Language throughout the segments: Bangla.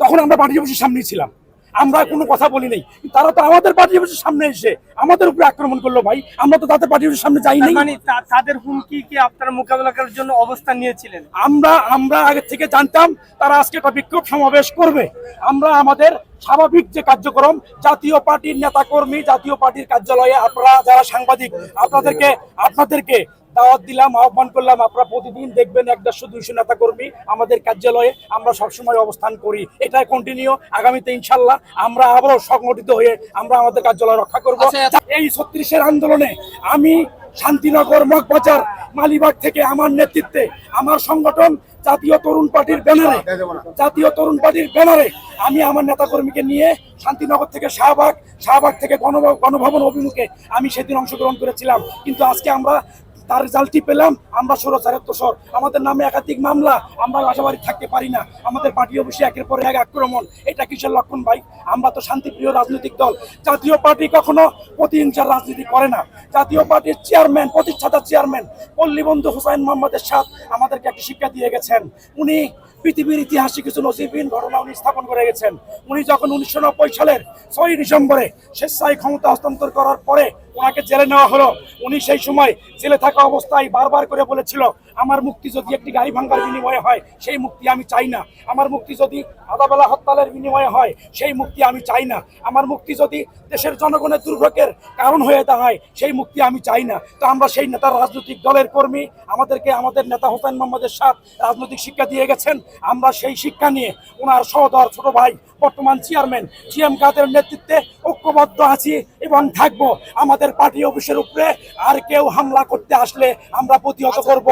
তখন আমরা পার্টি অফিসের সামনেই ছিলাম। আমরা কোনো কথা বলি নাই। তারা তো আমাদের পার্টি অফিসের সামনে এসে আমাদের উপরে আক্রমণ করল ভাই। আমরা তো তাদের পার্টি অফিসের সামনে যাই নাই। মানে তাদের হুমকি কি আপনারা মোকাবেলা করার জন্য অবস্থান নিয়েছিলেন? আমরা আমরা আগে থেকে জানতাম তারা আজকে একটা বিক্ষোভ সমাবেশ করবে। আমরা আমাদের স্বাভাবিক যে কার্যক্রম জাতীয় পার্টির নেতা কর্মী জাতীয় পার্টির কার্যালয়ে আপনারা যারা সাংবাদিক আপনাদেরকে আপনাদেরকে দাওয়াত দিলাম আহ্বান করলাম আপনারা প্রতিদিন দেখবেন এক দেড়শো দুইশো নেতা কর্মী আমাদের কার্যালয়ে আমরা সবসময় অবস্থান করি। এটাই কন্টিনিউ আগামীতে ইনশাল্লাহ আমরা আবারও সংগঠিত হয়ে আমরা আমাদের কার্যালয় রক্ষা করব। এই ছত্রিশের আন্দোলনে আমি শান্তিনগর মগবাজার মালিবাগ থেকে আমার নেতৃত্বে আমার সংগঠন জাতীয় তরুণ পার্টির ব্যানারে জাতীয় তরুণ পার্টির ব্যানারে আমি আমার নেতাকর্মীকে নিয়ে শান্তিনগর থেকে শাহবাগ শাহবাগ থেকে গণভবন অভিমুখে আমি সেদিন অংশগ্রহণ করেছিলাম। কিন্তু আজকে আমরা তার রেজাল্টই পেলাম, আমরা ষোড়চারের তোষর আমাদের নামে একাধিক মামলা, আমরা বাসাবাড়ি থাকতে পারি না। আমাদের পার্টি অফিসে একের পর এক আক্রমণ। এটা কিসের লক্ষণ ভাই? আমরা তো শান্তিপ্রিয় রাজনৈতিক দল। জাতীয় পার্টি কখনো প্রতিহিংসার রাজনীতি করে না। জাতীয় পার্টির চেয়ারম্যান, প্রতিষ্ঠাতা চেয়ারম্যান, পল্লীবন্ধু হুসাইন মোহাম্মদের সাথ আমাদেরকে একটি শিক্ষা দিয়ে গেছেন। উনি পৃথিবীর ইতিহাসে কিছু নজিবহীন ঘটনা উনি স্থাপন করে গেছেন। উনি যখন উনিশশো নব্বই সালের ছয় ডিসেম্বরে স্বেচ্ছায় ক্ষমতা হস্তান্তর করার পরে ওনাকে জেলে নেওয়া হলো। উনি সেই সময় জেলে থাকা অবস্থায় বারবার করে বলেছিল, আমার মুক্তি যদি একটি গাড়ি ভাঙ্গার বিনিময়ে হয়, সেই মুক্তি আমি চাই না। আমার মুক্তি যদি আদাবেলা হরতালের বিনিময়ে হয়, সেই মুক্তি আমি চাই না। আমার মুক্তি যদি দেশের জনগণের দুর্ভোগের কারণ হয়ে দাঁড়ায়, সেই মুক্তি আমি চাই না। তো আমরা সেই নেতার রাজনৈতিক দলের কর্মী, আমাদেরকে আমাদের নেতা হোসেন মোহাম্মদের সাথ রাজনৈতিক শিক্ষা দিয়ে গেছেন। আমরা সেই শিক্ষা নিয়ে ওনার সহদর ছোট ভাই বর্তমান চেয়ারম্যান জি এম কাদের নেতৃত্বে ঐক্যবদ্ধ আছি এবং থাকব। আমাদের পার্টি অফিসের উপরে আর কেউ হামলা করতে আসলে আমরা প্রতিহত করব।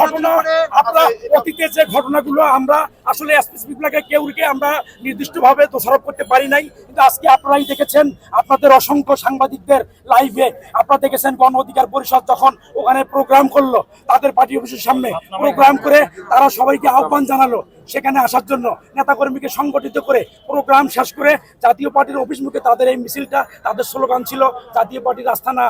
ঘটনা আপনার অতীতে যে ঘটনাগুলো আমরা আসলে স্পেসিফিক লাগে কেউকে আমরা নির্দিষ্টভাবে দোষারোপ করতে পারি নাই কিন্তু আজকে আপনারাই দেখেছেন আপনাদের অসংখ্য সাংবাদিকদের লাইভে আপনারা দেখেছেন গণ অধিকার পরিষদ যখন ওখানে প্রোগ্রাম করল তাদের পার্টি অফিসের সামনে প্রোগ্রাম করে তারা সবাইকে আহ্বান জানালো। সেখানে আসার জন্য নেতাকর্মীকে সংগঠিত করে প্রোগ্রাম শেষ করে জাতীয় পার্টির অফিস মুখে তাদের এই মিছিলটা, তাদের স্লোগান ছিল, জাতীয় পার্টির আস্থানা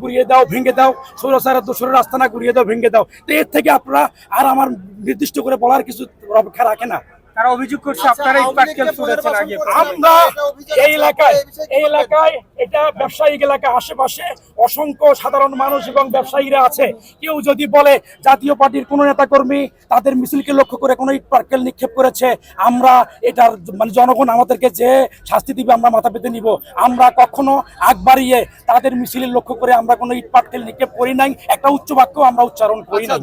গুড়িয়ে দাও, ভেঙে দাও, সৌরসারা দোসরের আস্থানা গুড়িয়ে দাও, ভেঙে দাও। তো এর থেকে আপনারা আর আমার নির্দিষ্ট করে বলার কিছু অপেক্ষা রাখে না। তারা অভিযোগ করছে আপনারা এই পাটকেল ছুড়েছেন আগে। আমরা এই এলাকায় এই এলাকায় এটা ব্যবসায়িক এলাকা আশেপাশে অসংখ্য সাধারণ মানুষ এবং ব্যবসায়ীরা আছে। কেউ যদি বলে জাতীয় পার্টির কোনো নেতাকর্মী তাদের মিছিলকে লক্ষ্য করে কোনো ইট পার্কেল নিক্ষেপ করেছে আমরা এটার মানে জনগণ আমাদেরকে যে শাস্তি দিবে আমরা মাথা পেতে নিব। আমরা কখনো আগ বাড়িয়ে তাদের মিছিলের লক্ষ্য করে আমরা কোনো ইট পার্কেল নিক্ষেপ করি নাই। একটা উচ্চ বাক্য আমরা উচ্চারণ করি নাই।